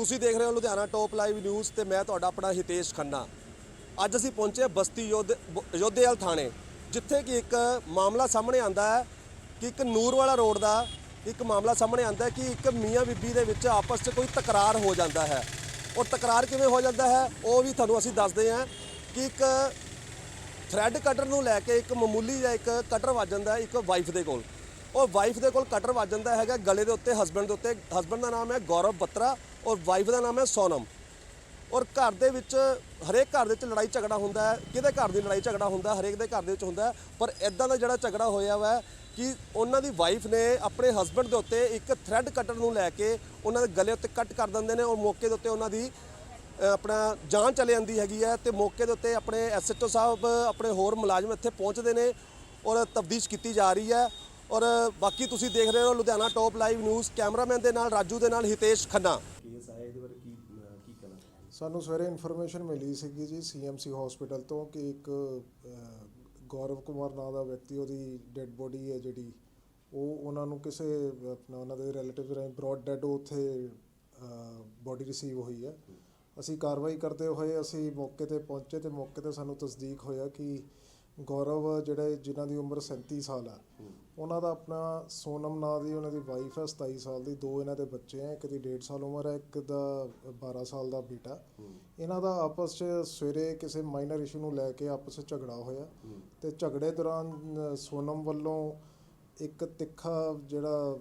ਤੁਸੀਂ ਦੇਖ ਰਹੇ ਹੋ ਲੁਧਿਆਣਾ ਟੌਪ ਲਾਈਵ ਨਿਊਜ਼ ਤੇ ਮੈਂ ਤੁਹਾਡਾ ਆਪਣਾ ਹਿਤੇਸ਼ ਖੰਨਾ। ਅੱਜ ਅਸੀਂ ਪਹੁੰਚੇ ਬਸਤੀ ਯੋਧ ਯੋਧੇਵਾਲ ਥਾਣੇ, ਜਿੱਥੇ ਕਿ ਇੱਕ ਮਾਮਲਾ ਸਾਹਮਣੇ ਆਂਦਾ ਹੈ ਕਿ ਇੱਕ ਨੂਰਵਾਲਾ ਰੋਡ ਦਾ ਇੱਕ ਮਾਮਲਾ ਸਾਹਮਣੇ ਆਂਦਾ ਹੈ ਕਿ ਇੱਕ ਮੀਆਂ ਬੀਬੀ ਦੇ ਵਿੱਚ ਆਪਸ 'ਚ ਕੋਈ ਤਕਰਾਰ ਹੋ ਜਾਂਦਾ ਹੈ। ਔਰ ਤਕਰਾਰ ਕਿਵੇਂ ਹੋ ਜਾਂਦਾ ਹੈ, ਉਹ ਵੀ ਤੁਹਾਨੂੰ ਅਸੀਂ ਦੱਸਦੇ ਹਾਂ ਕਿ ਇੱਕ ਥ੍ਰੈਡ ਕਟਰ ਨੂੰ ਲੈ ਕੇ ਇੱਕ ਮਾਮੂਲੀ ਜਿਹਾ ਇੱਕ ਕਟਰ ਵੱਜ ਜਾਂਦਾ ਇੱਕ ਵਾਈਫ ਦੇ ਕੋਲ। ਉਹ ਵਾਈਫ ਦੇ ਕੋਲ ਕਟਰ ਵੱਜ ਜਾਂਦਾ ਹੈਗਾ, ਗਲੇ ਦੇ ਉੱਤੇ ਹਸਬੰਡ ਦੇ ਉੱਤੇ। ਹਸਬੰਡ ਦਾ ਨਾਮ ਹੈ ਗੌਰਵ ਬੱਤਰਾ। ਔਰ ਵਾਈਫ ਦਾ ਨਾਮ ਹੈ ਸੋਨਮ। ਔਰ ਘਰ ਦੇ ਵਿੱਚ, ਹਰੇਕ ਘਰ ਦੇ ਵਿੱਚ ਲੜਾਈ ਝਗੜਾ ਹੁੰਦਾ ਹੈ। ਕਿਹਦੇ ਘਰ ਦੀ ਲੜਾਈ ਝਗੜਾ ਹੁੰਦਾ ਹਰੇਕ ਦੇ ਘਰ ਦੇ ਵਿੱਚ ਹੁੰਦਾ ਪਰ ਇਦਾਂ ਦਾ ਜਿਹੜਾ ਝਗੜਾ ਹੋਇਆ ਵਾ ਕਿ ਉਹਨਾਂ ਦੀ ਵਾਈਫ ਨੇ ਆਪਣੇ ਹਸਬੰਡ ਦੇ ਉੱਤੇ ਇੱਕ ਥ੍ਰੈਡ ਕਟਰ ਨੂੰ ਲੈ ਕੇ ਉਹਨਾਂ ਦੇ ਗਲੇ ਉੱਤੇ ਕੱਟ ਕਰ ਦਿੰਦੇ ਨੇ ਔਰ ਮੌਕੇ ਦੇ ਉੱਤੇ ਉਹਨਾਂ ਦੀ ਆਪਣਾ ਜਾਨ ਚਲੇ ਜਾਂਦੀ ਹੈਗੀ ਹੈ ਤੇ ਮੌਕੇ ਦੇ ਉੱਤੇ ਆਪਣੇ ਐਸਐਚਓ ਸਾਹਿਬ, ਆਪਣੇ ਹੋਰ ਮੁਲਾਜ਼ਮ ਇੱਥੇ ਪਹੁੰਚਦੇ ਨੇ ਔਰ ਤਫਤੀਸ਼ ਕੀਤੀ ਜਾ ਰਹੀ ਹੈ। ਔਰ ਬਾਕੀ ਤੁਸੀਂ ਦੇਖ ਰਹੇ ਹੋ Ludhiana top live news cameraman ਦੇ ਨਾਲ, ਰਾਜੂ ਦੇ ਨਾਲ ਹਿਤੇਸ਼ ਖੰਨਾ। ਕੇਸ ਆਇਆ ਇਹਦੇ ਬਾਰੇ ਕੀ ਅਹ ਕੀ ਕਹਿਣਾ ਸਾਨੂੰ ਸਵੇਰੇ ਇਨਫੋਰਮੇਸ਼ਨ ਮਿਲੀ ਸੀਗੀ ਜੀ ਸੀਐਮਸੀ ਹਸਪੀਟਲ ਤੋਂ ਕਿ ਇੱਕ ਅਹ, ਗੌਰਵ ਕੁਮਾਰ ਨਾਂ ਦਾ ਵਿਅਕਤੀ ਉਹਦੀ ਡੈੱਡ ਬੋਡੀ ਹੈ ਜਿਹੜੀ ਉਹ ਉਹਨਾਂ ਨੂੰ ਕਿਸੇ ਆਪਣਾ ਉਹਨਾਂ ਦੇ ਰਿਲੇਟਿਵ ਰਾਹੀਂ ਬ੍ਰੌਡ ਡੈਡ ਉੱਥੇ ਬੋਡੀ ਰਿਸੀਵ ਹੋਈ ਹੈ। ਅਸੀਂ ਕਾਰਵਾਈ ਕਰਦੇ ਹੋਏ ਅਸੀਂ ਮੌਕੇ ਤੇ ਪਹੁੰਚੇ ਤੇ ਮੌਕੇ ਤੇ ਸਾਨੂੰ ਤਸਦੀਕ ਹੋਇਆ ਕਿ ਗੌਰਵ ਜਿਹੜੇ ਜਿਨ੍ਹਾਂ ਦੀ ਉਮਰ 37 ਸਾਲ ਹੈ ਉਹਨਾਂ ਦਾ ਆਪਣਾ ਸੋਨਮ ਨਾਂ ਦੀ ਉਹਨਾਂ ਦੀ ਵਾਈਫ ਹੈ 27 ਸਾਲ ਦੀ, ਦੋ ਇਹਨਾਂ ਦੇ ਬੱਚੇ ਹੈ, ਇੱਕ ਦੀ 1.5 ਸਾਲ ਉਮਰ ਹੈ, ਇੱਕ ਦਾ 12 ਸਾਲ ਦਾ ਬੇਟਾ। ਇਹਨਾਂ ਦਾ ਆਪਸ 'ਚ ਸਵੇਰੇ ਕਿਸੇ ਮਾਈਨਰ ਇਸ਼ੂ ਨੂੰ ਲੈ ਕੇ ਆਪਸ 'ਚ ਝਗੜਾ ਹੋਇਆ ਤੇ ਝਗੜੇ ਦੌਰਾਨ ਸੋਨਮ ਵੱਲੋਂ ਇੱਕ ਤਿੱਖਾ ਜਿਹੜਾ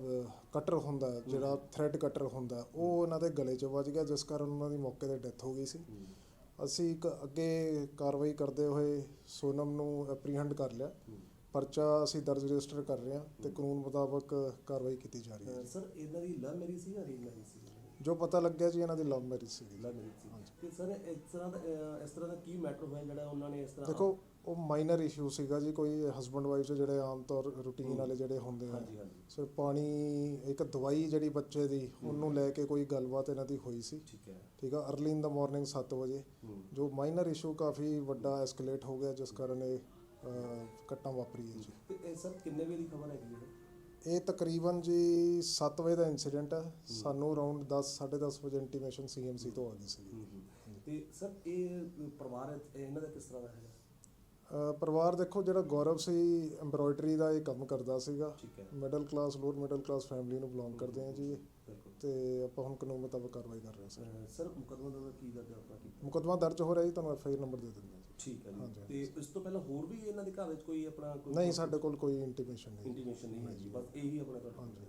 ਕਟਰ ਹੁੰਦਾ ਜਿਹੜਾ ਥ੍ਰੈਡ ਕਟਰ ਹੁੰਦਾ ਉਹ ਇਹਨਾਂ ਦੇ ਗਲੇ 'ਚ ਵੱਜ ਗਿਆ, ਜਿਸ ਕਾਰਨ ਉਹਨਾਂ ਦੀ ਮੌਕੇ ਤੇ ਡੈਥ ਹੋ ਗਈ ਸੀ। ਅਸੀਂ ਇੱਕ ਅੱਗੇ ਕਾਰਵਾਈ ਕਰਦੇ ਹੋਏ ਸੋਨਮ ਨੂੰ ਐਪਰੀਹੈਂਡ ਕਰ ਲਿਆ। ਪਰਚਾ ਅਸੀਂ ਦਰਜ ਰਜਿਸਟਰ ਕਰ ਰਹੇ ਹਾਂ ਤੇ ਕਾਨੂੰਨ ਮੁਤਾਬਕ ਕਾਰਵਾਈ ਕੀਤੀ ਜਾ ਰਹੀ ਹੈ ਸਰ ਇਹਨਾਂ ਦੀ ਲਵ ਮੈਰਿਜ ਸੀ ਜਾਂ ਅਰੇਂਜ ਮੈਰਿਜ ਸੀ? ਜੋ ਪਤਾ ਲੱਗਿਆ ਜੀ ਇਹਨਾਂ ਦੀ ਲਵ ਮੈਰਿਜ ਸੀਗੀ ਲਵ ਮੈਰਿਜ ਸੀ। ਤੇ ਸਰ ਇਸ ਤਰ੍ਹਾਂ ਦਾ ਇਸ ਤਰ੍ਹਾਂ ਦਾ ਕੀ ਮੈਟਰ ਹੋਇਆ ਜਿਹੜਾ ਉਹਨਾਂ ਨੇ ਇਸ ਤਰ੍ਹਾਂ ਦੇਖੋ ਉਹ ਮਾਈਨਰ ਇਸ਼ੂ ਸੀਗਾ ਜੀ ਕੋਈ ਹਸਬੰਡ ਵਾਈਫ ਜਿਹੜੇ ਆਮ ਤੌਰ ਰੂਟੀਨ ਵਾਲੇ ਜਿਹੜੇ ਹੁੰਦੇ ਆ। ਸਿਰ ਪਾਣੀ ਇੱਕ ਦਵਾਈ ਜਿਹੜੀ ਬੱਚੇ ਦੀ ਉਹਨੂੰ ਲੈ ਕੇ ਕੋਈ ਗੱਲਬਾਤ ਇਹਨਾਂ ਦੀ ਹੋਈ ਸੀ। ਠੀਕ ਹੈ। ਠੀਕ ਆ अर्ਲੀ ਇਨ ਦਾ ਮਾਰਨਿੰਗ 7 ਵਜੇ। ਜੋ ਮਾਈਨਰ ਇਸ਼ੂ ਕਾਫੀ ਵੱਡਾ ਐਸਕੇਲੇਟ ਹੋ ਗਿਆ ਜਿਸ ਕਾਰਨ ਇਹ ਘਟਨਾ ਵਾਪਰੀ ਹੈ ਜੀ। ਤੇ ਇਹ ਸਰ ਕਿੰਨੇ ਵਜੇ ਦੀ ਖਬਰ ਹੈਗੀ ਹੈ? ਇਹ ਤਕਰੀਬਨ ਜੀ 7 ਵਜੇ ਦਾ ਇਨਸੀਡੈਂਟ ਹੈ। ਸਾਨੂੰ ਅਰਾਊਂਡ 10 10:30 ਵਜੇ ਇੰਟੀਮੇਸ਼ਨ ਸੀਐਮਸੀ ਤੋਂ ਆ ਗਈ ਸੀ। ਤੇ ਸਰ ਇਹ ਪਰਿਵਾਰ ਇਹਨਾਂ ਦਾ ਕਿਸ ਤਰ੍ਹਾਂ ਦਾ ਹੈਗਾ? ਪਰਿਵਾਰ ਦੇਖੋ ਜਿਹੜਾ ਗੌਰਵ ਸੀ ਐਮਬ੍ਰੋਇਡਰੀ ਦਾ ਇਹ ਕੰਮ ਕਰਦਾ ਸੀਗਾ। ਠੀਕ ਹੈ। Middle class lower middle class family ਨੂੰ ਬਿਲੋਂਗ ਕਰਦੇ ਆ ਜੀ। ਇਹ। ਬਿਲਕੁਲ। ਤੇ ਆਪਾਂ ਹੁਣ ਕਾਨੂੰਨ ਮੁਤਾਬਕ ਕਾਰਵਾਈ ਕਰ ਰਹੇ ਹਾਂ ਸਰ। ਅਹ ਸਰ ਮੁਕਦਮਾ ਦਾ ਕੀ ਦਰਜ ਆਪਣਾ ਕੀ ਮੁਕੱਦਮਾ ਦਰਜ ਹੋ ਰਿਹਾ ਜੀ ਤੁਹਾਨੂੰ ਐਫਆਈਆਰ ਨੰਬਰ ਦੇ ਦਿੰਦੇ ਹਾਂ। ਠੀਕ ਹੈ ਹਾਂਜੀ, ਜੀ ਤੇ ਇਸ ਤੋਂ ਪਹਿਲਾਂ ਹੋਰ ਵੀ ਇਹਨਾਂ ਦੇ ਘਰ ਵਿੱਚ ਕੋਈ ਆਪਣਾ ਕੋਈ ਨਹੀਂ ਸਾਡੇ ਕੋਲ ਕੋਈ ਇੰਟੀਮੇਸ਼ਨ ਨਹੀਂ ਇੰਟੀਮੇਸ਼ਨ ਨਹੀਂ ਹੈ ਜੀ। ਬਸ ਇਹੀ ਆਪਣਾ ਤੁਹਾਡਾ ਹਾਂਜੀ।